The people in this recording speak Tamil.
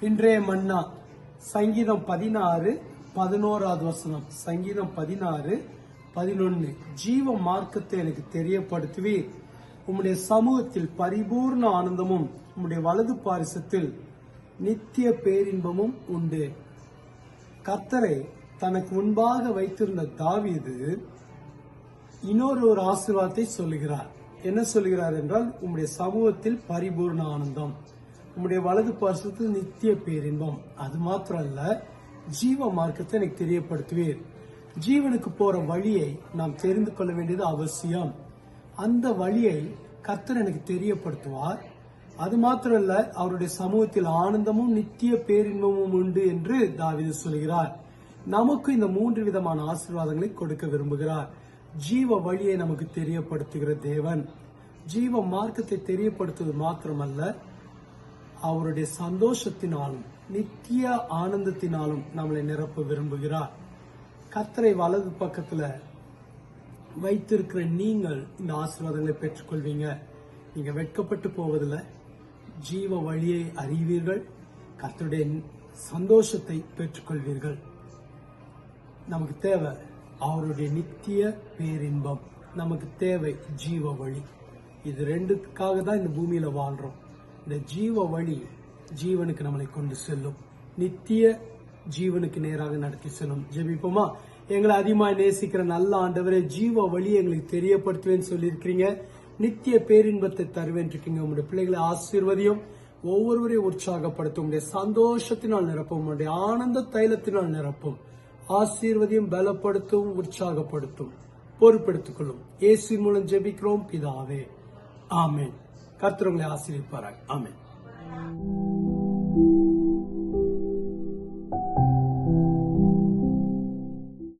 இன்றைய மன்னா. சங்கீதம் பதினாறு பதினோராவது வசனம். சங்கீதம் பதினாறு பதினொன்னு. ஜீவ மார்க்கத்தை எனக்கு தெரியப்படுத்துவீர். உம்முடைய சமூகத்தில் பரிபூர்ண ஆனந்தமும் உம்முடைய வலது பாரிசத்தில் நித்திய பேரின்பமும் உண்டு. கர்த்தரை தனக்கு முன்பாக வைத்திருந்த தாவீது இன்னொரு ஒரு ஆசீர்வாதத்தை சொல்லுகிறார். என்ன சொல்லுகிறார் என்றால் உம்முடைய சமூகத்தில் பரிபூர்ண ஆனந்தம். உம்முடைய வலது பார்சத்தில் நித்திய பேரின்பம். அது மாத்திரம் அல்ல ஜீவ மார்க்கத்தை எனக்கு தெரியப்படுத்துவீர். ஜீவனுக்கு போற வழியை நாம் தெரிந்து கொள்ள வேண்டியது அவசியம். அந்த வழியை கத்தர் எனக்கு தெரியப்படுத்துவார். அது மாத்திரம் அல்ல அவருடைய சமூகத்தில் ஆனந்தமும் நித்திய பேரின்பமும் உண்டு என்று தாவீது சொல்கிறார். நமக்கு இந்த மூன்று விதமான ஆசீர்வாதங்களை கொடுக்க விரும்புகிறார். ஜீவ வழியை நமக்கு தெரியப்படுத்துகிற தேவன். ஜீவ மார்க்கத்தை தெரியப்படுத்துவது மாத்திரமல்ல அவருடைய சந்தோஷத்தினாலும் நித்திய ஆனந்தத்தினாலும் நம்மளை நிரப்ப விரும்புகிறார். கத்தரை வலது பக்கத்துல வைத்திருக்கிற நீங்கள் இந்த ஆசீர்வாதங்களை பெற்றுக்கொள்வீங்க. நீங்க வெட்கப்பட்டு போவதில்லை. ஜீவ வழியை அறிவீர்கள். கர்த்தருடைய சந்தோஷத்தை பெற்றுக்கொள்வீர்கள். நமக்கு தேவை அவருடைய நித்திய பேரின்பம். நமக்கு தேவை ஜீவ வழி. இது ரெண்டுக்காக தான் இந்த பூமியில வாழ்றோம். இந்த ஜீவ வழி ஜீவனுக்கு நம்மளை கொண்டு செல்லும். நித்திய ஜீவனுக்கு நேராக நடத்தி செல்லும். ஜெபிப்போமா? எங்களை அதிகமாக நேசிக்கிற நல்ல ஆண்டவரே ஜீவ வழி எங்களுக்கு தெரியப்படுத்துவேன்னு சொல்லியிருக்கிறீங்க. நித்திய பேரின்பத்தை தருவேன் இருக்கீங்க உங்களுடைய பிள்ளைகளை ஆசீர்வதியும். ஒவ்வொருவரையும் உற்சாகப்படுத்தும். உங்களுடைய சந்தோஷத்தினால் நிரப்பும். உங்களுடைய ஆனந்த தைலத்தினால் நிரப்பும். ஆசீர்வதியும் பலப்படுத்தும் உற்சாகப்படுத்தும். பொறுப்பெடுத்துக் கொள்ளும் இயேசு மூலம் ஜெபிக்கிறோம். பிதாவே. ஆமேன். கர்த்தர் உங்களை ஆசீர்வதிப்பாராக ஆமேன்.